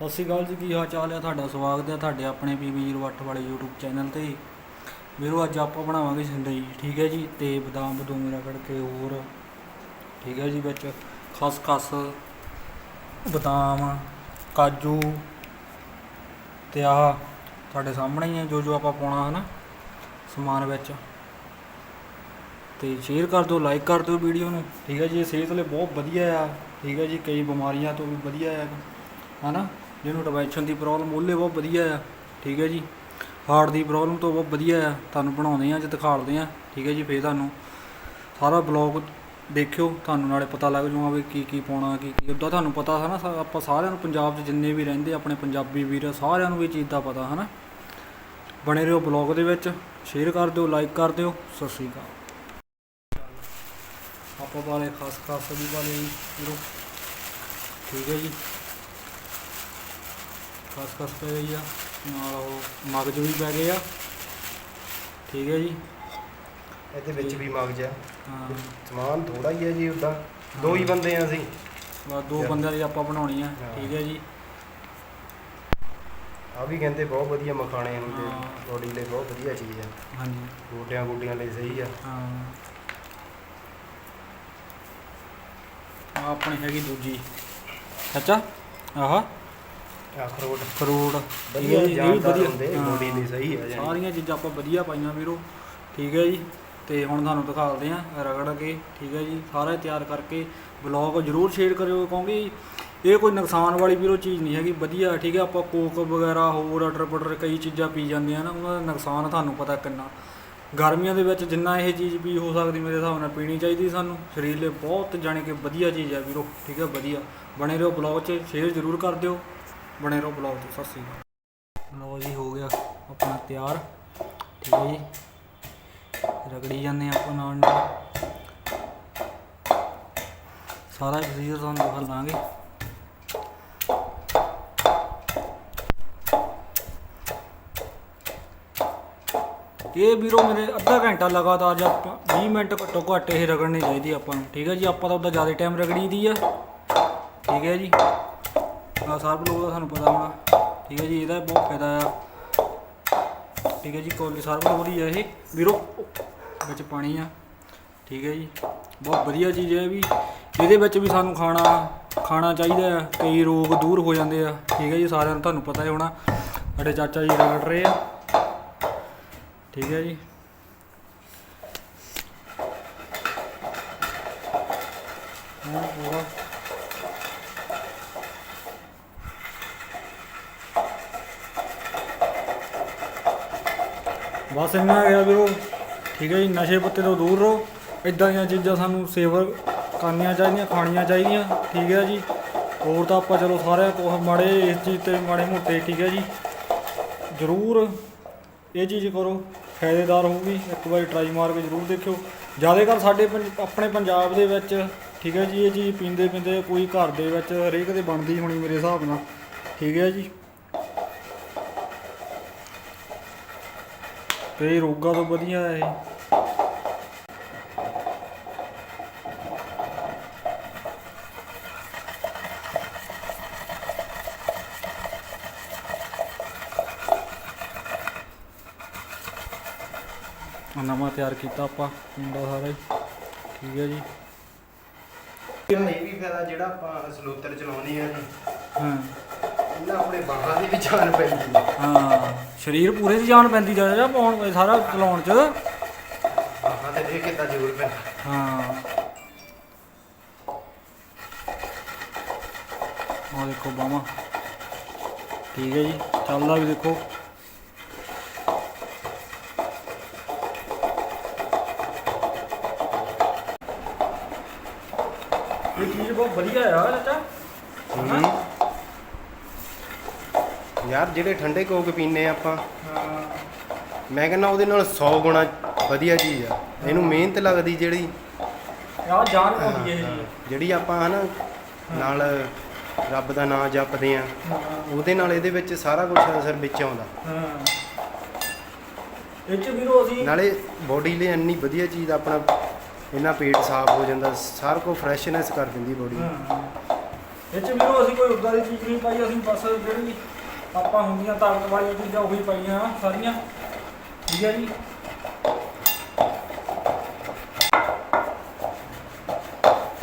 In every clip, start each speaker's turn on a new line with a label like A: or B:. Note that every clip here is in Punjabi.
A: ਸਤਿ ਸ਼੍ਰੀ ਅਕਾਲ ਜੀ, ਕੀ ਹਾਲ ਚਾਲ ਹੈ ਤੁਹਾਡਾ? ਸਵਾਗਤ ਹੈ ਤੁਹਾਡੇ ਆਪਣੇ PB08 ਵਾਲੇ YouTube ਚੈਨਲ ਤੇ। ਵੀਰੋ, ਅੱਜ ਆਪਾਂ ਬਣਾਵਾਂਗੇ ਸਿੰਡਈ ਠੀਕ ਹੈ ਜੀ? ਤੇ ਬਦਾਮ ਬਦੂਮ ਰਗੜ ਕੇ ਹੋਰ, ਠੀਕ ਹੈ ਜੀ, ਵਿੱਚ ਖਸਖਸ, ਬਦਾਮ, ਕਾਜੂ ਤੇ ਆਹ ਤੁਹਾਡੇ ਸਾਹਮਣੇ ਹੀ ਹੈ ਜੋ ਜੋ ਆਪਾਂ ਪਾਉਣਾ ਹੈ ਨਾ ਸਮਾਨ ਵਿੱਚ। ਤੇ ਸ਼ੇਅਰ ਕਰ ਦਿਓ ਲਾਈਕ ਕਰ ਦਿਓ ਵੀਡੀਓ ਨੂੰ, ਠੀਕ ਹੈ ਜੀ? ਸਿਹਤ ਲਈ ਬਹੁਤ ਵਧੀਆ ਆ, ਠੀਕ ਹੈ ਜੀ? ਕਈ ਬਿਮਾਰੀਆਂ ਤੋਂ ਵੀ ਵਧੀਆ ਆ, ਹਨਾ? ਜਿਹਨੂੰ ਡਿਪਰੈਸ਼ਨ ਦੀ ਪ੍ਰੋਬਲਮ ਉਹਲੇ ਬਹੁਤ ਵਧੀਆ ਆ, ਠੀਕ ਹੈ ਜੀ। ਹਾਰਟ ਦੀ ਪ੍ਰੋਬਲਮ ਤੋਂ ਬਹੁਤ ਵਧੀਆ ਆ, ਤੁਹਾਨੂੰ ਬਣਾਉਂਦੇ ਆ ਅੱਜ ਦਿਖਾਉਂਦੇ ਆ ਠੀਕ ਹੈ ਜੀ, ਫੇਰ ਤੁਹਾਨੂੰ ਸਾਰਾ ਬਲੌਗ ਦੇਖਿਓ, ਤੁਹਾਨੂੰ ਨਾਲੇ ਪਤਾ ਲੱਗ ਜੂਗਾ ਵੀ ਕੀ ਕੀ ਪਾਉਣਾ, ਕੀ ਕੀ ਉੱਦਾਂ ਤੁਹਾਨੂੰ ਪਤਾ ਹੈ ਨਾ ਸਾ- ਆਪਾਂ ਸਾਰਿਆਂ ਨੂੰ ਪੰਜਾਬ 'ਚ ਜਿੰਨੇ ਵੀ ਰਹਿੰਦੇ ਆਪਣੇ ਪੰਜਾਬੀ ਵੀਰ, ਸਾਰਿਆਂ ਨੂੰ ਇਹ ਚੀਜ਼ ਦਾ ਪਤਾ ਹੈ ਨਾ ਬਣੇ ਰਹੋ ਬਲੌਗ ਦੇ ਵਿੱਚ ਸ਼ੇਅਰ ਕਰ ਦਿਓ ਲਾਈਕ ਕਰ ਦਿਓ, ਸਤਿ ਸ਼੍ਰੀ ਅਕਾਲ। ਆਪਾਂ ਬਾਰੇ ਖਾਸ ਖਾਸ ਵੀ ਵਾਲੇ ਜੀ, ਠੀਕ ਹੈ ਜੀ। ਖਾਸ ਖਾਸ ਪੈ ਗਈ ਆ ਨਾਲ ਉਹ ਮਗਜ ਵੀ ਪੈ ਗਏ ਆ। ਠੀਕ ਹੈ ਜੀ।
B: ਇਹਦੇ ਵਿੱਚ ਵੀ ਮਗਜ ਆ
A: ਹਾਂ।
B: ਸਮਾਨ ਥੋੜਾ ਹੀ ਹੈ ਜੀ ਉਦਾਂ। ਦੋ ਹੀ ਬੰਦੇ ਆ ਅਸੀਂ।
A: ਬਸ ਦੋ ਬੰਦਿਆਂ ਦੀ ਆਪਾਂ ਬਣਾਉਣੀ ਆ। ਠੀਕ ਹੈ ਜੀ।
B: ਆ ਵੀ ਕਹਿੰਦੇ ਬਹੁਤ ਵਧੀਆ ਮਖਾਣੇ ਹੁੰਦੇ। ਬੋਡੀ ਲਈ ਬਹੁਤ ਵਧੀਆ ਚੀਜ਼ ਆ।
A: ਹਾਂਜੀ।
B: ਗੋਡਿਆਂ ਗੋਡੀਆਂ ਲਈ ਸਹੀ ਆ।
A: ਹਾਂ। ਆਹ ਆਪਣੀ ਹੈਗੀ ਦੂਜੀ। ਅੱਛਾ ਆਹ।
B: ਅਖਰੋਟ
A: ਫਰੂਟ।
B: ਵਧੀਆ
A: ਇਹ ਵੀ
B: ਜਾਨਦਾਰ
A: ਵਧੀਆ,
B: ਹੁੰਦੇ
A: ਹਾਂ।
B: ਬੋਡੀ ਲਈ ਸਹੀ ਆ ਜਾਨੀ
A: ਸਾਰੀਆਂ ਚੀਜ਼ਾਂ ਆਪਾਂ ਵਧੀਆ ਪਾਈਆਂ ਵੀਰੋ। ਠੀਕ ਹੈ ਜੀ ਤੇ ਹੁਣ ਤੁਹਾਨੂੰ ਦਿਖਾਉਂਦੇ ਆ ਰਗੜ ਕੇ। ਠੀਕ ਹੈ ਜੀ ਸਾਰਾ ਤਿਆਰ ਕਰਕੇ ਬਲੌਗ ਜਰੂਰ ਸ਼ੇਅਰ ਕਰਿਓ ਕਿਉਂਕਿ ਇਹ ਕੋਈ ਨੁਕਸਾਨ ਵਾਲੀ ਵੀਰੋ ਚੀਜ਼ ਨਹੀਂ ਹੈਗੀ। ਵਧੀਆ ਠੀਕ ਹੈ ਆਪਾਂ ਕੋਕ ਵਗੈਰਾ ਹੋਰ ਅਟਰ ਬਟਰ ਕਈ ਚੀਜ਼ਾਂ ਪੀ ਜਾਂਦੇ ਆ ਨਾ ਉਹਨਾਂ ਦਾ ਨੁਕਸਾਨ ਤੁਹਾਨੂੰ ਪਤਾ ਕਿੰਨਾ। ਗਰਮੀਆਂ ਦੇ ਵਿੱਚ ਜਿੰਨਾ ਇਹ ਚੀਜ਼ ਪੀ ਹੋ ਸਕਦੀ ਮੇਰੇ ਹਿਸਾਬ ਨਾਲ ਪੀਣੀ ਚਾਹੀਦੀ ਸਾਨੂੰ। ਸਰੀਰ ਲਈ ਬਹੁਤ ਜਾਣੀ ਕਿ ਵਧੀਆ ਚੀਜ਼ ਹੈ ਵੀਰੋ। ਠੀਕ ਹੈ ਵਧੀਆ। ਬਣੇ ਰਹੋ ਬਲੌਗ 'ਚ ਸ਼ੇਅਰ ਜ਼ਰੂਰ ਕਰ ਦਿਓ। ਬਣੇ ਰਹੋ ਬਲੌਗ 'ਚ ਸਤਿ ਸ਼੍ਰੀ ਅਕਾਲ। ਲਓ ਜੀ, ਹੋ ਗਿਆ ਆਪਣਾ ਤਿਆਰ। ਠੀਕ ਹੈ ਜੀ। ਰਗੜੀ ਜਾਂਦੇ ਹਾਂ ਆਪਾਂ ਨਾਲ ਨਾਲ। ਸਾਰਾ ਪ੍ਰੋਸੀਜਰ ਤੁਹਾਨੂੰ ਦਿਖਾ ਲਾਂਗੇ ਇਹ ਵੀਰੋ ਮੇਰੇ ਅੱਧਾ ਘੰਟਾ ਲਗਾਤਾਰ ਜਾਂ 20 ਮਿੰਟ ਘੱਟੋ ਘੱਟ ਇਹ ਰਗੜਨੀ ਚਾਹੀਦੀ ਆਪਾਂ ਨੂੰ। ਠੀਕ ਹੈ ਜੀ, ਆਪਾਂ ਤਾਂ ਉਹਦਾ ਜ਼ਿਆਦਾ ਟਾਈਮ ਰਗੜੀ ਦੀ ਆ। ਠੀਕ ਹੈ ਜੀ। ਸਰਬ ਲੋਕ ਦਾ ਤੁਹਾਨੂੰ ਪਤਾ ਹੋਣਾ। ਠੀਕ ਹੈ ਜੀ, ਇਹਦਾ ਬਹੁਤ ਫਾਇਦਾ ਆ। ਠੀਕ ਹੈ ਜੀ, ਕੋਲੀ ਸਰਬ ਹੋ ਰਹੀ ਹੈ ਇਹ। ਵੀਰੋ, ਵਿੱਚ ਪਾਣੀ ਆ। ਠੀਕ ਹੈ ਜੀ, ਬਹੁਤ ਵਧੀਆ ਚੀਜ਼ ਹੈ ਇਹ ਵੀ। ਇਹਦੇ ਵਿੱਚ ਵੀ ਸਾਨੂੰ ਖਾਣਾ ਖਾਣਾ ਚਾਹੀਦਾ ਆ। ਕਈ ਰੋਗ ਦੂਰ ਹੋ ਜਾਂਦੇ ਆ। ਠੀਕ ਹੈ ਜੀ, ਸਾਰਿਆਂ ਨੂੰ ਤੁਹਾਨੂੰ ਪਤਾ ਹੀ ਹੋਣਾ। ਸਾਡੇ ਚਾਚਾ ਜੀ ਰਗੜ ਰਹੇ ਆ। ਠੀਕ ਹੈ ਜੀ। ਹਾਂ ਪੂਰਾ ਬਸ ਇੰਨਾ ਗਿਆ ਉਹ ਠੀਕ ਹੈ ਜੀ, ਨਸ਼ੇ ਪੱਤੇ ਤੋਂ ਦੂਰ ਰਹੋ। ਇਦਾਂ ਦੀਆਂ ਚੀਜ਼ਾਂ ਸਾਨੂੰ ਸੇਵ ਕਰਨੀਆਂ ਚਾਹੀਦੀਆਂ, ਖਾਣੀਆਂ ਚਾਹੀਦੀਆਂ, ਠੀਕ ਹੈ ਜੀ। ਹੋਰ ਤਾਂ ਆਪਾਂ ਚਲੋ ਸਾਰਿਆਂ ਕੋਲ ਮਾੜੇ ਇਸ ਚੀਜ਼ ਤੇ ਮਾੜੇ ਮੋਟੇ, ਠੀਕ ਹੈ ਜੀ। ਜ਼ਰੂਰ ਇਹ ਚੀਜ਼ ਕਰੋ, ਫਾਇਦੇਦਾਰ ਹੋਊਗੀ। ਇੱਕ ਵਾਰੀ ਟਰਾਈ ਮਾਰ ਕੇ ਜ਼ਰੂਰ ਦੇਖਿਓ। ਜ਼ਿਆਦਾ ਕਰ ਸਾਡੇ ਪੰਜ- ਆਪਣੇ ਪੰਜਾਬ ਦੇ ਵਿੱਚ, ਠੀਕ ਹੈ ਜੀ, ਇਹ ਚੀਜ਼ ਪੀਂਦੇ ਪੀਂਦੇ ਕੋਈ ਘਰ ਦੇ ਵਿੱਚ ਹਰੇਕ ਦੇ ਬਣਦੀ ਹੋਣੀ ਮੇਰੇ ਹਿਸਾਬ ਨਾਲ। ਠੀਕ ਹੈ ਜੀ। ਕਈ ਰੋਗਾਂ ਤੋਂ ਵਧੀਆ ਹੈ ਇਹ। ਨਵਾਂ ਤਿਆਰ ਕੀਤਾ ਆਪਾਂ ਕੁੰਡਾ ਸਾਰਾ ਹੀ। ਠੀਕ ਹੈ ਜੀ।
B: ਇਹਦਾ ਇਹ ਵੀ ਫਾਇਦਾ ਜਿਹੜਾ ਆਪਾਂ ਸਲੂਤਰ ਚਲਾਉਂਦੇ ਆ ਜੀ।
A: ਹਾਂ।
B: ਇਹਨਾਂ ਆਪਣੇ ਬਾਹਾਂ ਦੀ ਵੀ ਜਾਨ ਪੈਂਦੀ
A: ਹਾਂ। ਸਰੀਰ ਪੂਰੇ ਦੀ ਜਾਨ ਪੈਂਦੀ ਜਾ ਜਾ ਪਾਉਣ ਸਾਰਾ ਚਲਾਉਣ ਚ।
B: ਬਾਹਾਂ ਤੇ ਦੇਖ ਕਿੱਦਾਂ ਜ਼ੋਰ ਪੈਂਦਾ।
A: ਹਾਂ। ਦੇਖੋ ਬਾਵਾ ਠੀਕ ਹੈ ਜੀ ਚੱਲਦਾ ਵੀ ਦੇਖੋ। ਇਹ ਚੀਜ਼ ਬਹੁਤ ਵਧੀਆ ਆ ਚਾਚਾ
B: ਯਾਰ ਜਿਹੜੇ ਠੰਡੇ ਕੋਕ ਪੀਨੇ ਆਪਾਂ
A: ਹਾਂ
B: ਮੈਂ ਕਹਿੰਦਾ ਉਹਦੇ ਨਾਲ 100 ਗੁਣਾ ਵਧੀਆ ਚੀਜ਼ ਆ। ਇਹਨੂੰ ਮਿਹਨਤ ਲੱਗਦੀ ਜਿਹੜੀ
A: ਯਾਰ ਜਾਨ ਪਾਉਂਦੀ ਹੈ ਇਹ ਚੀਜ਼
B: ਜਿਹੜੀ ਆਪਾਂ ਹਨਾ ਨਾਲ ਰੱਬ ਦਾ ਨਾਮ ਜਪਦੇ ਆ ਉਹਦੇ ਨਾਲ ਇਹਦੇ ਵਿੱਚ ਸਾਰਾ ਕੁਝ ਅਸਰ ਵਿੱਚ ਆਉਂਦਾ।
A: ਹਾਂ। ਇਹ ਚ ਵੀਰੋ ਅਸੀਂ
B: ਨਾਲੇ ਬੋਡੀ ਲਈ ਇੰਨੀ ਵਧੀਆ ਚੀਜ਼ ਆਪਣਾ ਇਹਨਾਂ ਪੇਟ ਸਾਫ਼ ਹੋ ਜਾਂਦਾ ਸਾਰ ਕੋ ਫਰੈਸ਼ਨੈਸ ਕਰ ਦਿੰਦੀ ਬੋਡੀ
A: ਹਾਂ। ਇਹ ਚ ਵੀਰੋ ਅਸੀਂ ਕੋਈ ਉਦਾਂ ਦੀ ਚੀਜ਼ ਨਹੀਂ ਪਾਈ ਅਸੀਂ ਬਸ ਜਿਹੜੀ ਆਪਾਂ ਹੁੰਦੀਆਂ ਤਾਕਤ ਵਾਲੀਆਂ ਚੀਜ਼ਾਂ ਉਹੀ ਪਾਈਆਂ ਆ ਸਾਰੀਆਂ। ਠੀਕ ਹੈ ਜੀ।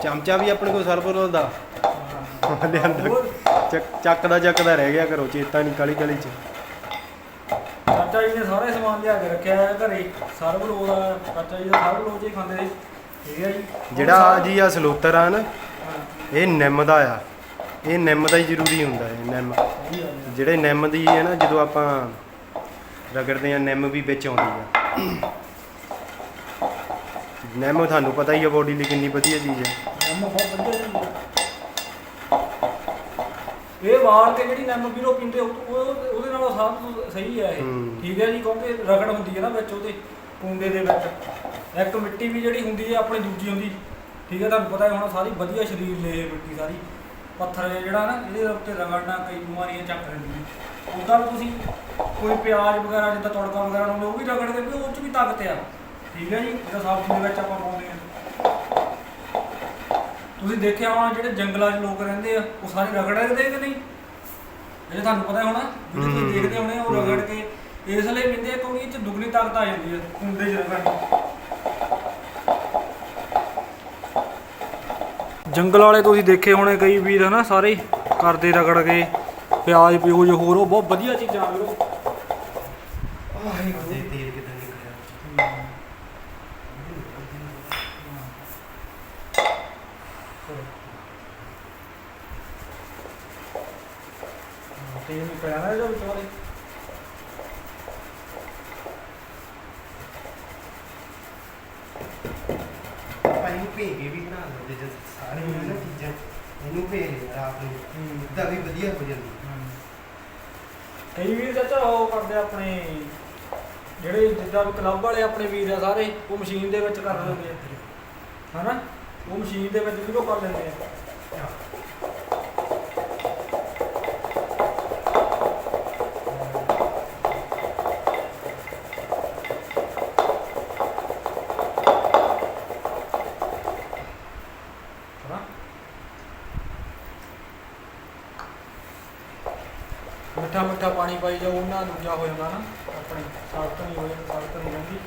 B: ਚਮਚਾ ਵੀ ਆਪਣੇ ਕੋਲ ਸਰਬਰੋਲ ਦਾ। ਲਿਆਂਦਾ।
A: ਹੋਰ?
B: ਚੱਕ- ਚੱਕਦਾ ਚੱਕਦਾ ਰਹਿ ਗਿਆ ਘਰੋਂ ਚੇਤਾ ਨਹੀਂ ਕਾਲੀ ਕਾਲੀ ਚ।
A: ਚਾਚਾ ਜੀ ਨੇ ਸਾਰੇ ਸਮਾਨ ਲਿਆ ਕੇ ਰੱਖਿਆ ਹੈ ਘਰੇ। ਸਰਬ ਲੋਕ ਦਾ ਚਾਚਾ ਜੀ ਦਾ ਸਰਬ ਲੋਕ ਹੀ ਖਾਂਦੇ ਨੇ ਠੀਕ ਹੈ ਜੀ। ਹੁਣ
B: ਜਿਹੜਾ
A: ਸਾਰਾ-
B: ਜੀ ਆ ਸਲੋਤਰ ਆ ਨਾ
A: ਹਾਂ,
B: ਇਹ ਨਿੰਮ ਦਾ ਆ। ਇਹ ਨਿੰਮ ਦਾ ਹੀ ਜ਼ਰੂਰੀ ਹੁੰਦਾ ਹੈ ਨਿੰਮ।
A: ਹੈ।
B: ਜਿਹੜੇ ਨਿੰਮ ਦੀ ਹੈ ਨਾ ਜਦੋਂ ਆਪਾਂ ਰਗੜਦੇ ਆ ਨਿੰਮ ਵੀ ਵਿੱਚ ਆਉਂਦੀ ਆ। ਨਿੰਮ ਤੁਹਾਨੂੰ ਪਤਾ ਹੀ ਆ ਬੋਡੀ ਲਈ ਕਿੰਨੀ ਵਧੀਆ ਚੀਜ਼ ਹੈ
A: ਨਿੰਮ ਬਹੁਤ ਵਧੀਆ ਚੀਜ਼ ਹੈ ਇਹ ਵਾਲ ਤੇ ਜਿਹੜੀ ਨਿੰਮ ਵੀਰੋ ਪੀਂਦੇ ਉਹ ਉਹ- ਉਹਦੇ ਨਾਲੋਂ ਸਭ ਤੋਂ ਸਹੀ ਹੈ ਇਹ।
B: ਹੂੰ।
A: ਠੀਕ ਹੈ ਜੀ ਕਿਉਂਕਿ ਰਗੜ ਹੁੰਦੀ ਹੈ ਨਾ ਵਿੱਚ ਉਹਦੇ ਕੁੰਡੇ ਦੇ ਵਿੱਚ। ਇੱਕ ਮਿੱਟੀ ਵੀ ਜਿਹੜੀ ਹੁੰਦੀ ਹੈ ਆਪਣੀ ਦੂਜੀ ਹੁੰਦੀ। ਠੀਕ ਹੈ ਤੁਹਾਨੂੰ ਪਤਾ ਹੈ ਹੁਣ ਸਾਰੀ ਵਧੀਆ ਸਰੀਰ ਲੈ ਇਹ ਮਿੱਟੀ ਸਾਰੀ। ਪੱਥਰ ਹੈ ਜਿਹੜਾ ਨਾ ਇਹਦੇ ਉੱਤੇ ਰਗੜਨਾ ਕਈ ਬਿਮਾਰੀਆਂ ਚੱਕ ਲੈਂਦੀਆਂ ਉਹਦਾ ਵੀ ਤੁਸੀਂ ਕੋਈ ਪਿਆਜ਼ ਵਗੈਰਾ ਜਿੱਦਾਂ ਤੜਕਾ ਵਗੈਰਾ ਲਾਉਂਦੇ ਉਹ ਵੀ ਰਗੜ ਕੇ ਵੀ ਉਹ 'ਚ ਵੀ ਤਾਕਤ ਆ। ਠੀਕ ਹੈ ਜੀ? ਜਿਹੜਾ ਸਬਜ਼ੀ ਦੇ ਵਿੱਚ ਆਪਾਂ ਪਾਉਂਦੇ ਆ। ਤੁਸੀਂ ਦੇਖਿਆ ਹੋਣਾ ਜਿਹੜੇ ਜੰਗਲਾਂ 'ਚ ਲੋਕ ਰਹਿੰਦੇ ਆ ਉਹ ਸਾਰੇ ਰਗੜਦੇ ਕਿ ਨਹੀਂ? ਇਹ ਤੁਹਾਨੂੰ ਪਤਾ ਹੋਣਾ ਜਿਹੜੇ ਤੁਸੀਂ ਦੇਖਦੇ ਹੋਣੇ ਉਹ। ਰਗੜ ਕੇ ਇਸ ਲਈ ਆ ਕਿਉਂਕਿ ਇਹ 'ਚ ਦੁੱਗਣੀ ਤਾਕਤ ਆ ਜਾਂਦੀ ਹੈ ਕੁੰਡੇ 'ਚ ਰਗੜਨ ਜੰਗਲ ਵਾਲੇ ਤੁਸੀਂ ਦੇਖੇ ਹੋਣੇ ਕਈ ਵੀਰ ਹਨਾ ਸਾਰੇ ਕਰਦੇ ਰਗੜ ਕੇ ਪਿਆਜ਼ ਪਿਊਜ਼ ਹੋਰ ਉਹ ਬਹੁਤ ਵਧੀਆ ਚੀਜ਼ਾਂ ਵੀਰੋ।
B: ਤੇਲ ਕਿਦਾਂ ਨਿਕਲਿਆ
A: ਤੇਲ ਨਿਕਲਿਆ ਨਾ ਇਹਦੇ ਵਿੱਚੋਂ ਦੇ
B: ਆਪਾਂ ਇਹਨੂੰ ਭੇ ਕੇ ਵੀ ਬਣਾ ਲੈਂਦੇ ਜਦ ਸਾਰੇ ਨਾ ਚੀਜ਼ਾਂ ਇਹਨੂੰ ਭੇ ਲਿਆ ਆਪ ਨੂੰ। ਤਾਂ ਵੀ ਵਧੀਆ ਹੋ ਜਾਂਦੀ।
A: ਕਈ ਵੀਰ ਚਾਚਾ ਉਹ ਕਰਦੇ ਆ ਆਪਣੇ ਜਿਹੜੇ ਜਿੱਦਾਂ ਵੀ ਕਲੱਬ ਵਾਲੇ ਆਪਣੇ ਵੀਰ ਆ ਸਾਰੇ ਉਹ ਮਸ਼ੀਨ ਦੇ ਵਿੱਚ ਕਰ ਲੈਂਦੇ ਆ ਹਨਾ? ਉਹ ਮਸ਼ੀਨ ਦੇ ਵਿੱਚ ਵੀ ਉਹ ਕਰ ਲੈਂਦੇ ਆ ਮਿੱਠਾ ਮਿੱਠਾ ਪਾਣੀ ਪਾਈ ਜਾਓ ਉਹਨਾਂ ਦੂਜਾ ਹੋ ਜਾਂਦਾ ਨਾ ਆਪਣੇ ਸਾਲਤ ਨਹੀਂ ਹੋ ਜਾਂਦਾ ਨਹੀਂ ਰਹਿੰਦੀ।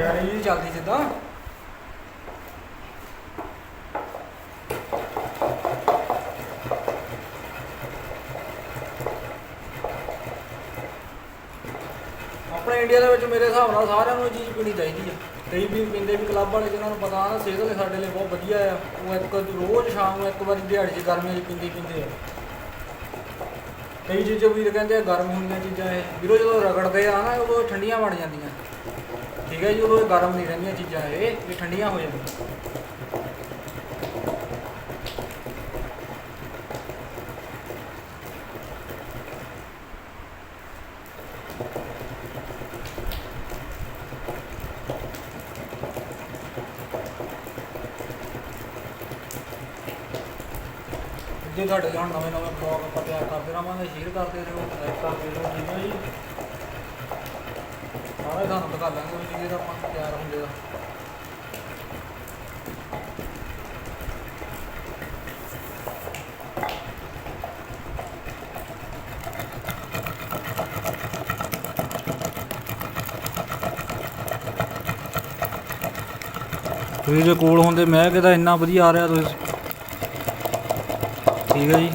B: ਰਾਈ ਜੀ ਚੱਲਦੀ।
A: ਸਿੱਧਾ ਆਪਣੇ ਇੰਡੀਆ ਦੇ ਵਿੱਚ ਮੇਰੇ ਹਿਸਾਬ ਨਾਲ ਸਾਰਿਆਂ ਨੂੰ ਇਹ ਚੀਜ਼ ਪੀਣੀ ਚਾਹੀਦੀ ਹੈ ਕਈ ਵੀ ਪੀਂਦੇ ਵੀ ਕਲੱਬ ਵਾਲੇ ਜਿਹਨਾਂ ਨੂੰ ਪਤਾ ਨਾ ਸਿਹਤ ਲਈ ਸਾਡੇ ਲਈ ਬਹੁਤ ਵਧੀਆ ਆ। ਉਹ ਇੱਕ ਰੋਜ਼ ਸ਼ਾਮ ਨੂੰ ਇੱਕ ਵਾਰੀ ਦਿਹਾੜੀ 'ਚ ਗਰਮੀਆਂ 'ਚ ਪੀਂਦੇ ਹੀ ਪੀਂਦੇ ਆ। ਕਈ ਚੀਜ਼ਾਂ ਵੀਰ ਕਹਿੰਦੇ ਆ, ਗਰਮ ਹੁੰਦੀਆਂ ਚੀਜ਼ਾਂ ਇਹ। ਵੀਰੋ, ਜਦੋਂ ਰਗੜਦੇ ਆ ਨਾ, ਉਦੋਂ ਠੰਡੀਆਂ ਬਣ ਜਾਂਦੀਆਂ। ਠੀਕ ਹੈ ਜੀ, ਉਦੋਂ ਇਹ ਗਰਮ ਨਹੀਂ ਰਹਿੰਦੀਆਂ ਚੀਜ਼ਾਂ ਇਹ ਇਹ ਠੰਡੀਆਂ ਹੋ ਜਾਂਦੀਆਂ। ਜੇ ਤੁਹਾਡੇ ਲਈ ਨਵੇਂ ਨਵੇਂ ਬਲੌਗ ਆਪਾਂ ਤਿਆਰ ਕਰਦੇ ਰਹਾਂਗੇ ਸ਼ੇਅਰ ਕਰਦੇ ਰਹੋ ਲਾਈਕ ਕਰਦੇ ਰਹੋ, ਠੀਕ ਹੈ ਜੀ? ਸਾਰਾ ਤੁਹਾਨੂੰ ਦਿਖਾ ਲਾਂਗੇ ਵੀ ਜਿਹੜਾ ਆਪਾਂ ਤਿਆਰ ਹੁੰਦੇ ਦਾ ਤੁਸੀਂ ਜੇ ਕੋਲ ਹੁੰਦੇ, ਮੈਂ ਕਿਹਦਾ ਇੰਨਾ ਵਧੀਆ ਆ ਰਿਹਾ ਤੁਸੀਂ? ਠੀਕ ਹੈ ਜੀ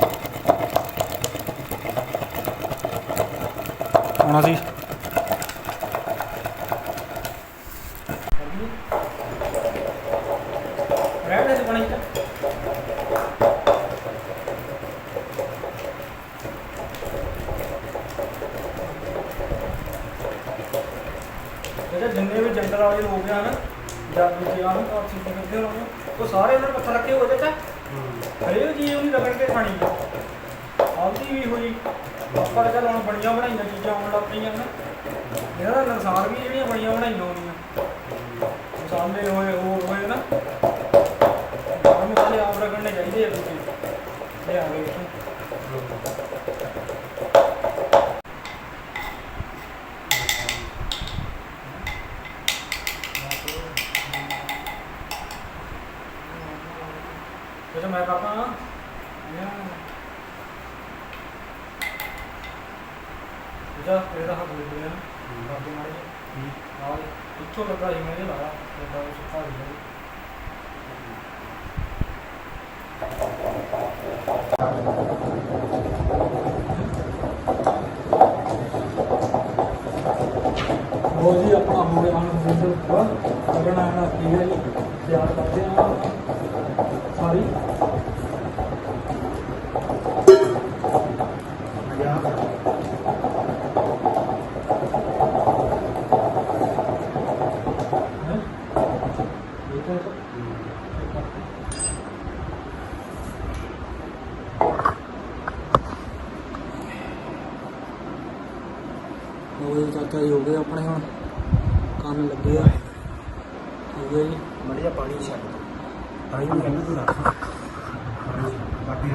A: ਹੁਣ ਅਸੀਂ ਰਹਿਣ ਦੇ ਪਾਣੀ ਚ ਜਿਹੜੇ ਜਿੰਨੇ ਵੀ ਜੰਗਲ ਵਾਲੇ ਲੋਕ ਆ ਨਾ ਜਾਂ ਦੂਜੇ ਆ ਕਰਦੇ ਹੋਣ ਉਹ ਸਾਰੇ ਉਹਨਾਂ ਪੱਥਰ ਰੱਖੇ ਹੋ ਚਾਚਾ ਹਰੇਕ ਚੀਜ਼ ਉਹਨੂੰ ਰਗੜ ਕੇ ਖਾਣੀ ਆ। ਵੀ ਹੋਈ। ਆਪਾਂ ਚੱਲ ਹੁਣ ਬਣੀਆਂ ਬਣਾਈਆਂ ਚੀਜ਼ਾਂ ਆਉਣ ਲੱਗ ਪਈਆਂ ਨਾ। ਇਹਦਾ ਤਾਂ ਨੁਕਸਾਨ ਵੀ ਜਿਹੜੀਆਂ ਬਣੀਆਂ ਬਣਾਈਆਂ ਹੋਣੀਆਂ ਮਸਾਲੇ ਹੋਏ ਹੋਰ ਹੋਏ ਨਾ। ਗਰਮ ਆਪ ਰਗੜਨੇ ਚਾਹੀਦੇ ਆ ਤੁਸੀਂ। ਲਿਆ ਕੇ Jadi mereka apa? Ya. ਇਹਦਾ ਇਹਦਾ ਹੱਥ ਲੱਗਿਆ ਬਾਕੀ ਮਾਰੇ ਹੂੰ ਨਾਲ ਇੱਥੋਂ ਲੱਗਾ ਹੀ ਮੈਂ ਲਾਇਆ ਇਹਦਾ ਉਹ ਸੁੱਕਾ ਹੋ ਲੋ ਜੀ ਆਪਣਾ ਹੋ ਗਿਆ ਹਨ ਮਿਸਰ ਪੂਰਾ ਲੱਗਣਾ ਇਹਨਾਂ ਕੀ ਹੈ ਜੀ ਤਿਆਰ ਕਰਦੇ ਆ ਸਾਰੀ ਕੰਮ ਲੱਗੇ ਆ। ਠੀਕ ਹੈ ਜੀ।
B: ਮੜਿਆ ਪਾਣੀ ਛੱਡ ਪਾਣੀ ਨੂੰ ਕਹਿੰਦਾ ਤੂੰ ਰੱਖ। ਬਾਕੀ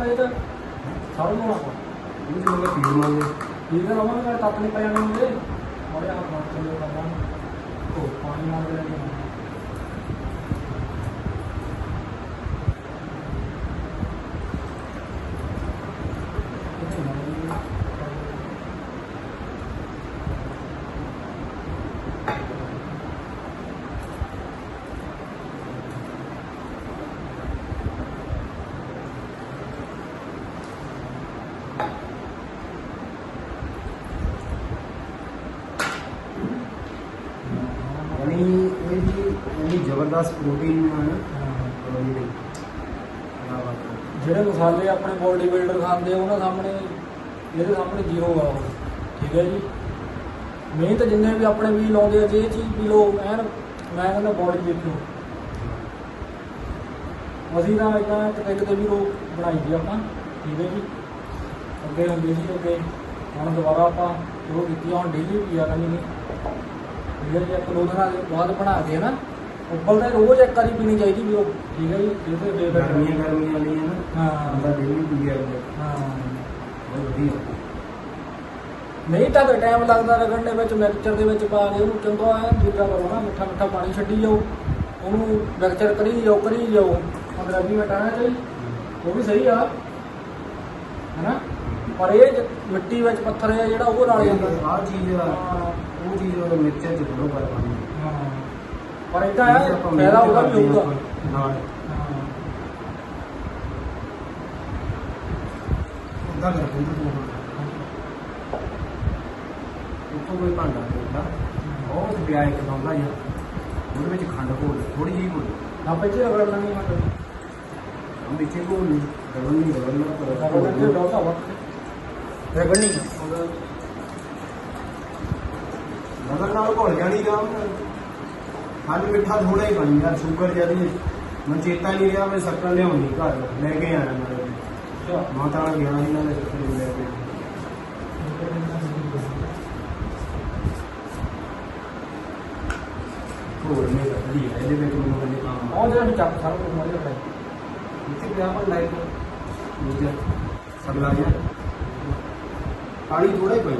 A: ਸਭ ਲੋਣਾ ਪਤਾ ਇਹ ਤਾਂ
B: ਇਹ ਲੋਕ ਪੀਰ ਮੰਨਦੇ।
A: ਇਹ ਤਾਂ ਰਵਾਂਗੇ ਤਾਂ ਤੱਕ ਨਹੀਂ ਪੈ ਜਾਣੇ ਹੁੰਦੇ ਹੱਥ ਨਾਲ ਚੱਲੇ ਕਰਦਾ ਉਹ ਪਾਣੀ ਨਾਲ ਲੈ ਕੇ
B: ਯਾਨੀ ਇਹ ਜੀ ਯਾਨੀ ਜ਼ਬਰਦਸਤ ਪ੍ਰੋਟੀਨ ਹੈ। ਨਾ ਜਿਹੜੇ
A: ਮਸਾਲੇ ਆਪਣੇ ਬੋਡੀ ਬਿਲਡਰ ਖਾਂਦੇ ਆ ਉਹਨਾਂ ਸਾਹਮਣੇ ਇਹਦੇ ਸਾਹਮਣੇ ਜ਼ੀਰੋ ਆ ਉਹ। ਠੀਕ ਹੈ ਜੀ? ਮਿਹਨਤ ਜਿੰਨੇ ਵੀ ਆਪਣੇ ਵੀ ਲਾਉਂਦੇ ਆ ਜੇ ਇਹ ਚੀਜ਼ ਪੀ ਲਓ ਐਨ ਮੈਂ ਕਹਿੰਦਾ ਬੋਡੀ ਦੇਖੋ ਅਸੀਂ ਤਾਂ ਇਦਾਂ ਕਿਤੇ ਕਿਤੇ ਵੀ ਰੋ ਬਣਾਈ ਦੀ ਆਪਾਂ। ਠੀਕ ਹੈ ਜੀ? ਅੱਗੇ ਹੁੰਦੀ ਸੀ ਅੱਗੇ। ਹੁਣ ਦੁਬਾਰਾ ਆਪਾਂ ਸ਼ੁਰੂ ਕੀਤੀ ਆ, ਹੁਣ ਡੇਲੀ ਪੀਆ ਕਰਨੀ ਨਹੀਂ ਠੀਕ ਹੈ ਜੀ ਇੱਕ ਦੋ ਦੇ ਬਾਅਦ ਬਣਾ ਕੇ ਨਾ ਉੱਪਰ ਦਾ ਰੋਜ਼ ਇੱਕ ਵਾਰੀ ਪੀਣੀ ਚਾਹੀਦੀ ਵੀ ਉਹ ਠੀਕ ਹੈ ਜੀ ਜਿਹਦੇ ਬੇਬੇ
B: ਗਰਮੀਆਂ ਗਰਮੀਆਂ ਵਾਲੀਆਂ ਨਾ
A: ਹਾਂ।
B: ਬੰਦਾ ਡੇਲੀ ਪੀ ਗਿਆ ਹੁੰਦਾ
A: ਹਾਂ।
B: ਬਹੁਤ ਵਧੀਆ।
A: ਨਹੀਂ ਤਾਂ ਟਾਈਮ ਲੱਗਦਾ ਰਗੜਨ ਦੇ ਵਿੱਚ ਮਿਕਸਚਰ ਦੇ ਵਿੱਚ ਪਾ ਕੇ ਉਹਨੂੰ ਚੰਗਾ ਐ ਦੂਜਾ ਕਰੋ ਨਾ ਮਿੱਠਾ ਮਿੱਠਾ ਪਾਣੀ ਛੱਡੀ ਜਾਓ ਉਹਨੂੰ ਮਿਕਸਚਰ ਕਰੀ ਜਾਓ ਕਰੀ ਜਾਓ। 15 20 ਮਿੰਟ ਆਣਾ ਚਾਹੀ ਉਹ ਵੀ ਸਹੀ ਆ ਹੈਨਾ? ਪਰ ਇਹ ਜ- ਮਿੱਟੀ ਵਿੱਚ ਪੱਥਰ ਹੈ ਜਿਹੜਾ ਉਹ ਨਾਲ ਜਾਂਦਾ।
B: ਆਹ ਚੀਜ਼ ਆ, ਉਹ ਚੀਜ਼ ਉਹ ਮਿਰਚਾਂ ਚ ਥੋੜੋ ਕਰ ਪਾਣੀ
A: ਹਾਂ। ਪਰ ਇਦਾਂ ਆ ਫਾਇਦਾ ਉਹਦਾ ਵੀ ਹੋਊਗਾ।
B: ਨਾਲ
A: ਹਾਂ।
B: ਉਹਦਾ ਕਰ ਬੰਦ ਤੂੰ ਉੱਤੋਂ ਕੋਈ ਭਾਂਡਾ ਹੁੰਦਾ ਬਹੁਤ ਪਿਆ ਇੱਕ ਦੌਂਦਾ ਜਾਂ ਉਹਦੇ ਵਿੱਚ ਖੰਡ ਘੋਲ ਥੋੜੀ ਜਿਹੀ ਘੋਲ
A: ਆਪਾਂ ਇੱਥੇ ਰਗੜ ਲਾਂਗੇ ਮਤਲਬ
B: ਹਮ ਵਿੱਚੇ ਘੋਲ ਨਹੀਂ ਨਾ
A: ਰਗੜ ਡੋਸਾ ਵਕਤ
B: ਨਾਲ ਘੋਲ ਜਾਂ ਅੱਜ ਮਿੱਠਾ ਥੋੜਾ ਹੀ ਬਣੀ ਯਾਰ ਸ਼ੂਗਰ ਜਿਆਦੀ ਮੈਂ ਚੇਤਾ ਨਹੀਂ ਰਿਹਾ ਮੈਂ ਸ਼ੱਕਰ ਲਿਆਉਣੀ ਘਰ। ਲੈ ਕੇ ਆਇਆ ਮੈਂ। ਮਾਤਾ ਨਾਲ ਗਿਆ ਸੀ ਨਾ ਮੈਂ ਸ਼ੱਕਰ ਲੈ ਕੇ ਹੋਰ ਨਹੀਂ ਰੱਖਦੀ ਹੈ ਇਹਦੇ ਵਿੱਚ ਮੈਨੂੰ ਕਹਿੰਦੇ ਕੰਮ।
A: ਉਹ ਜਿਹੜਾ ਚੱਕ ਸਾਰਾ ਕੁਝ ਮਾਰੀ ਰੱਖਿਆ
B: ਇੱਥੇ ਪਿਆ ਪਰ ਲਾਈਟ ਦੂਜਾ ਸਗਲਾ ਗਿਆ ਪਾਣੀ ਥੋੜਾ ਹੀ ਪਈ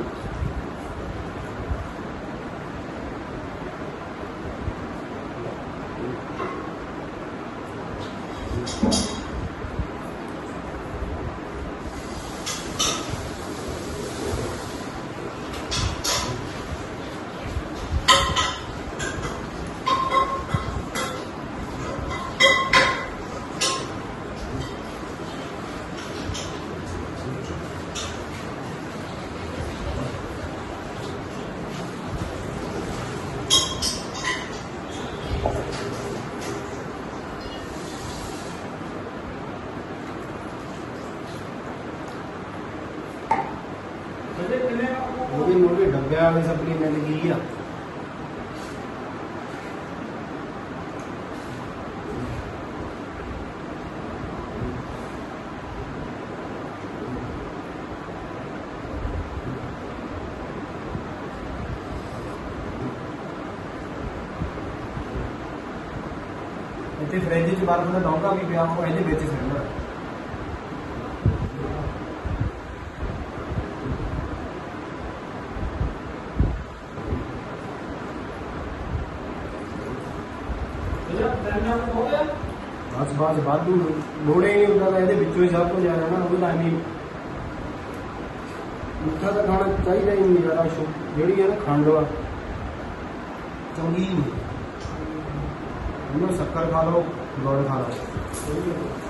B: ਉਹਦੇ ਮੋਢੇ ਡੱਬਿਆਂ ਵਾਲੀ ਸਪਲੀ ਮਿਲ ਗਈ ਆ ਇੱਥੇ ਫ੍ਰਿਜ 'ਚ ਬਰਫ਼ ਦਾ ਡੋਂਗਾ ਵੀ ਪਿਆ ਉਹ ਇਹਦੇ ਵਿੱਚ ਸਿੱਟਣਾ ਬਸ ਬਸ, ਵਾਧੂ। ਲੋੜੇ ਨਹੀਂ ਹੁੰਦਾ ਤਾਂ ਇਹਦੇ ਵਿੱਚੋਂ ਹੀ ਸਭ ਕੁਝ ਆ ਜਾਣਾ ਉਹ ਤਾਂ ਨਹੀਂ। ਮਿੱਠਾ ਤਾਂ ਖਾਣਾ ਚਾਹੀਦਾ ਹੀ ਨਹੀਂ ਜ਼ਿਆਦਾ ਸ਼ੁ ਜਿਹੜੀ ਹੈ ਨਾ, ਖੰਡ ਵਾ। ਚੰਗੀ। ਨਹੀਂ ਉਹਨੂੰ ਸ਼ੱਕਰ ਖਾ ਲਓ, ਗੁੜ ਖਾ ਲਓ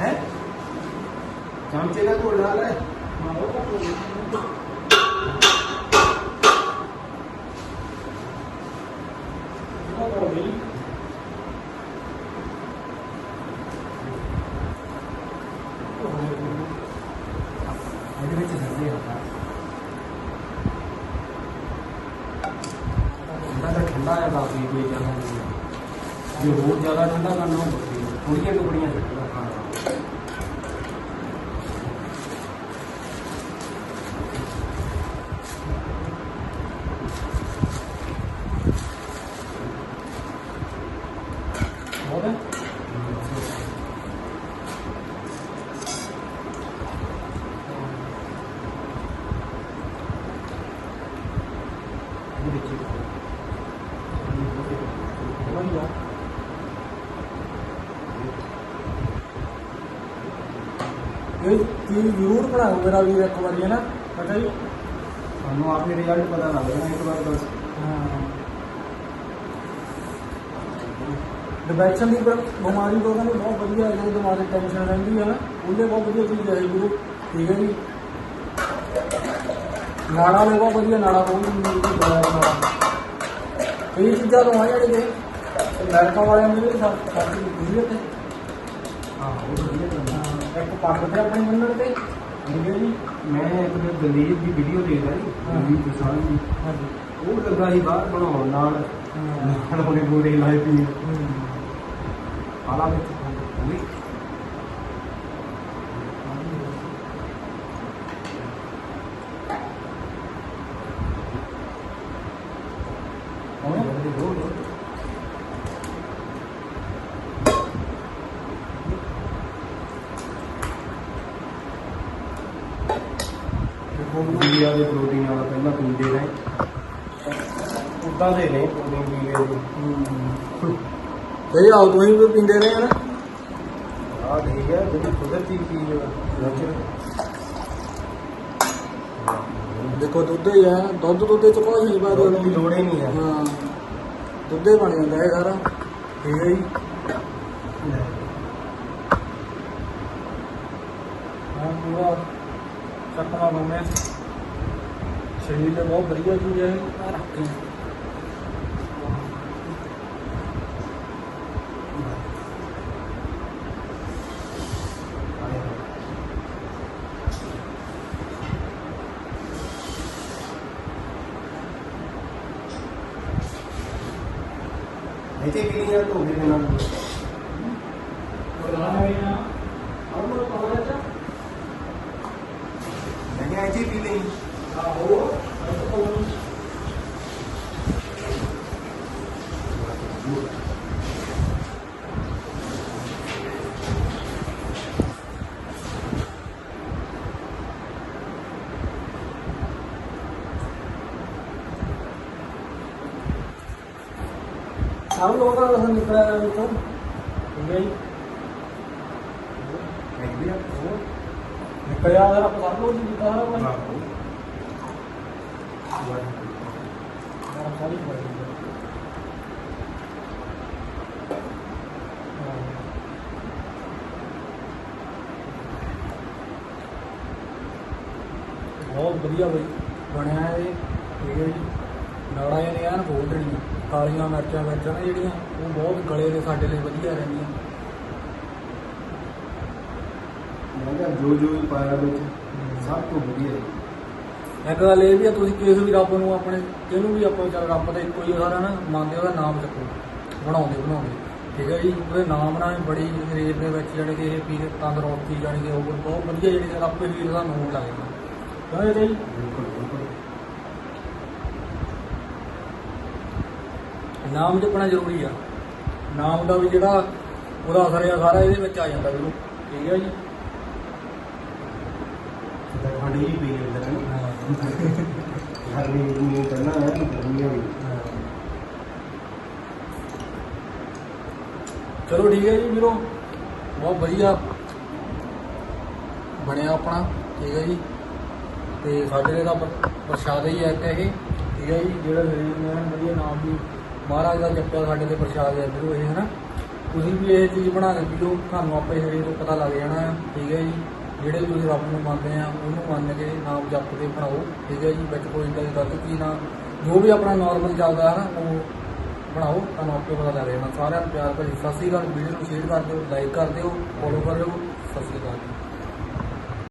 B: ਹੈ ਚਮਚੇ ਨਾਲ ਧੋ ਲਾ ਲੈ ਇਹਦੇ ਵਿੱਚ ਸਰਦੇ ਹੁੰਦਾ ਠੰਡਾ ਤਾਂ ਠੰਡਾ ਹੈ ਕਾਫੀ ਕੋਈ ਜ਼ਿਆਦਾ ਨਹੀਂ ਹੈ। ਹੋਰ ਜ਼ਿਆਦਾ ਠੰਡਾ ਕਰਨਾ ਹੋ ਥੋੜੀਆਂ ਟੁਕੜੀਆਂ ਛੱਡਣਾ ਖਾਣਾ
A: ਬਹੁਤ ਹੈ
B: ਇਹਦੇ ਵਿੱਚ
A: ਵਧੀਆ ਇਹ ਚੀਜ਼ ਜ਼ਰੂਰ ਬਣਾਓ ਮੇਰਾ ਵੀ ਇੱਕ ਵਾਰੀ ਹੈ ਨਾ? ਪਤਾ ਜੀ?
B: ਸਾਨੂੰ ਆਪਣੇ ਰਿਜ਼ਲਟ ਪਤਾ ਲੱਗ ਜਾਣਾ ਇੱਕ ਵਾਰ ਬਸ।
A: ਹਾਂ। ਡਿਪਰੈਸ਼ਨ ਦੀ ਬਿਮਾਰੀ ਤੋਂ ਕਹਿੰਦੇ ਬਹੁਤ ਵਧੀਆ ਹੈ ਦਿਮਾਗ 'ਚ ਟੈਨਸ਼ਨ ਰਹਿੰਦੀ ਹੈ ਨਾ ਉਹਦੇ ਬਹੁਤ ਵਧੀਆ ਚੀਜ਼ ਹੈ ਗੁਰੂ ਠੀਕ ਹੈ ਜੀ? ਨਾੜਾ ਨੇ ਬਹੁਤ ਵਧੀਆ ਨਾੜਾ ਕੋਲ ਨਾੜਾ ਇਹ ਚੀਜ਼ਾਂ ਤੋਂ ਆ ਜਿਹੜੇ ਅਮਰੀਕਾ ਵਾਲਿਆਂ ਨੇ ਵੀ ਸਭ ਸਾਡੀ ਦਿੱਤੀ ਹੈ ਤੇ ਆਪਣੀ ਮੰਨਣ ਤੇ? ਜੀ।
B: ਮੈਂ ਇੱਕ ਦਲੀਪ ਦੀ ਵੀਡੀਓ ਦੇਖਦਾ ਸੀ
A: ਹਾਂ।
B: ਦਲੀਪ ਦਸਾਂਝ ਦੀ।
A: ਹਾਂਜੀ।
B: ਉਹ ਲੱਗਾ ਸੀ ਬਾਹਰ ਬਣਾਉਣ ਨਾਲ। ਨਾਲ ਉਹਨੇ ਗੋਰੇ ਲਾਏ ਪੀ। ਆਲਾ ਵਿੱਚ ਉਹਨੇ ਇੰਡੀਆ ਦੇ ਪ੍ਰੋਟੀਨ ਵਾਲਾ ਪਹਿਲਾਂ ਪੀਂਦੇ ਰਹੇ ਉਦਾਂ ਦੇ ਨਹੀਂ ਪ੍ਰੋਟੀਨ ਪੀ ਗਏ ਜੀ
A: ਆਓ ਤੁਸੀਂ ਵੀ ਪੀਂਦੇ ਰਹੇ ਨਾ?
B: ਆਹ ਠੀਕ ਹੈ ਜਿਹੜੀ ਕੁਦਰਤੀ ਚੀਜ਼ ਨੇਚਰ
A: ਦੇਖੋ ਦੁੱਧ ਹੀ ਆ ਦੁੱਧ ਦੁੱਧ ਚ ਕੁਛ ਨਹੀਂ ਪਾ
B: ਦੁੱਧ ਦੀ ਲੋੜ ਹੀ ਨਹੀਂ ਹੈ।
A: ਹਾਂ ਦੁੱਧ ਹੀ ਬਣ ਜਾਂਦਾ ਹੈ ਸਾਰਾ। ਠੀਕ ਹੈ ਜੀ। ਹਾਂ ਪੂਰਾ ਚੱਕਣਾ ਬੰਨੇ ਸਰੀਰ ਲਈ ਬਹੁਤ ਵਧੀਆ ਚੀਜ਼ ਹੈ ਇਹ ਰੱਖ ਕੇ
B: ਇੱਥੇ ਵੀ ਨਹੀਂ ਧੋਦੇ ਦੇ ਨਾਲ ਮੈਂ ਕਿਹਾ ਇੱਥੇ ਪੀ ਲਈ
A: ਲੋਕਾਂ ਦਾ ਨਿਕਲਿਆ ਵਿੱਚੋਂ ਠੀਕ ਹੈ ਜੀ। ਨਿਕਲਿਆ ਜੀ ਸਾਰੀ ਬਹੁਤ ਵਧੀਆ ਬਈ। ਬਣਿਆ ਇਹ ਠੀਕ ਹੈ ਜੀ। ਨਾੜਾ ਇਹ ਐਨ ਖੋਲ ਦੇਣੀ ਕਾਲੀਆਂ ਮਿਰਚਾਂ ਮਿਰਚਾਂ ਨਾ ਜਿਹੜੀਆਂ ਉਹ ਬਹੁਤ ਗਲੇ ਦੇ ਸਾਡੇ ਲਈ ਵਧੀਆ ਰਹਿੰਦੀਆਂ।
B: ਮੈਂ ਕਿਹਾ ਜੋ ਜੋ ਵੀ ਪਾਇਆ ਵਿੱਚ ਸਭ ਤੋਂ ਵਧੀਆ। ਹੈ।
A: ਇੱਕ ਗੱਲ ਇਹ ਵੀ ਆ ਤੁਸੀਂ ਕਿਸੇ ਵੀ ਰੱਬ ਨੂੰ ਆਪਣੇ ਜਿਹਨੂੰ ਵੀ ਆਪਾਂ ਚੱਲ ਰੱਬ ਦਾ ਇੱਕੋ ਹੀ ਆ ਸਾਰਾ ਨਾ ਮੰਨਦੇ ਉਹਦਾ ਨਾਮ ਚੱਕੋ। ਬਣਾਉਂਦੇ ਬਣਾਉਂਦੇ। ਠੀਕ ਹੈ ਜੀ ਉਹਦੇ ਨਾਮ ਨਾਲ ਹੀ ਬੜੀ ਸਰੀਰ ਦੇ ਵਿੱਚ ਕਿ ਇਹ ਪੀਰ ਤੰਦਰੁਸਤੀ ਜਾਣੀ ਕਿ ਉਹ ਬਹੁਤ ਵਧੀਆ ਜਿਹੜੀ ਕਿ ਆਪੇ ਵੀਰ ਦਾ ਹੋਣ ਲੱਗ ਜਾਂਦਾ ਕਿਉਂ ਇਹ ਜੀ?
B: ਬਿਲਕੁਲ ਬਿਲਕੁਲ।
A: ਨਾਮ ਜਪਣਾ ਜ਼ਰੂਰੀ ਆ। ਨਾਮ ਦਾ ਵੀ ਜਿਹੜਾ ਉਹਦਾ ਅਸਰ ਆ ਸਾਰਾ ਇਹਦੇ ਵਿੱਚ ਆ ਜਾਂਦਾ ਵੀਰੋ ਠੀਕ ਹੈ ਜੀ?
B: ਹੀ ਨੇ। ਕਰਨਾ ਹੈ ਗਰਮੀਆਂ ਵੀ।
A: ਚਲੋ ਠੀਕ ਹੈ ਜੀ ਵੀਰੋ ਬਹੁਤ ਵਧੀਆ ਬਣਿਆ ਆਪਣਾ। ਠੀਕ ਹੈ ਜੀ? ਤੇ ਸਾਡੇ ਪ- ਪ੍ਰਸ਼ਾਦ ਹੀ ਹੈ ਇੱਕ ਇਹ। ਠੀਕ ਹੈ ਜੀ? ਜਿਹੜਾ ਸਰੀਰ ਨੂੰ ਵਧੀਆ ਨਾਮ ਦੀ ਮਹਾਰਾਜ ਦਾ ਜਪਿਆ ਸਾਡੇ ਤੇ ਪ੍ਰਸ਼ਾਦ ਹੈ ਵੀਰੋ ਇਹ, ਹਨਾ? ਤੁਸੀਂ ਵੀ ਇਹ ਚੀਜ਼ ਬਣਾ ਕੇ ਪੀਓ, ਤੁਹਾਨੂੰ ਆਪੇ ਸਰੀਰ ਤੋਂ ਪਤਾ ਲੱਗ ਜਾਣਾ ਹੈ ਠੀਕ ਹੈ ਜੀ? ਜਿਹੜੇ ਵੀ ਤੁਸੀਂ ਰੱਬ ਨੂੰ ਮੰਨਦੇ ਆ, ਉਹਨੂੰ ਮੰਨ ਕੇ ਨਾਮ ਜਪ ਕੇ ਬਣਾਓ, ਠੀਕ ਹੈ ਜੀ? ਵਿੱਚ ਕੋਈ ਏਦਾਂ ਦੀ ਗਲਤ ਚੀਜ਼ ਨਾ, ਜੋ ਵੀ ਆਪਣਾ ਨਾਰਮਲ ਚੱਲਦਾ ਹੈ ਨਾ, ਉਹ ਬਣਾਓ, ਤੁਹਾਨੂੰ ਆਪੇ ਪਤਾ ਲੱਗ ਜਾਣਾ। ਸਾਰਿਆਂ ਨੂੰ ਪਿਆਰ ਭਰੀ ਸਤਿ ਸ਼੍ਰੀ ਅਕਾਲ। ਵੀਡੀਓ ਨੂੰ ਸ਼ੇਅਰ ਕਰ ਦਿਓ ਲਾਈਕ ਕਰ ਦਿਓ ਫੋਲੋ ਕਰ ਲਿਓ। ਸਤਿ ਸ਼੍ਰੀ ਅਕਾਲ ਜੀ।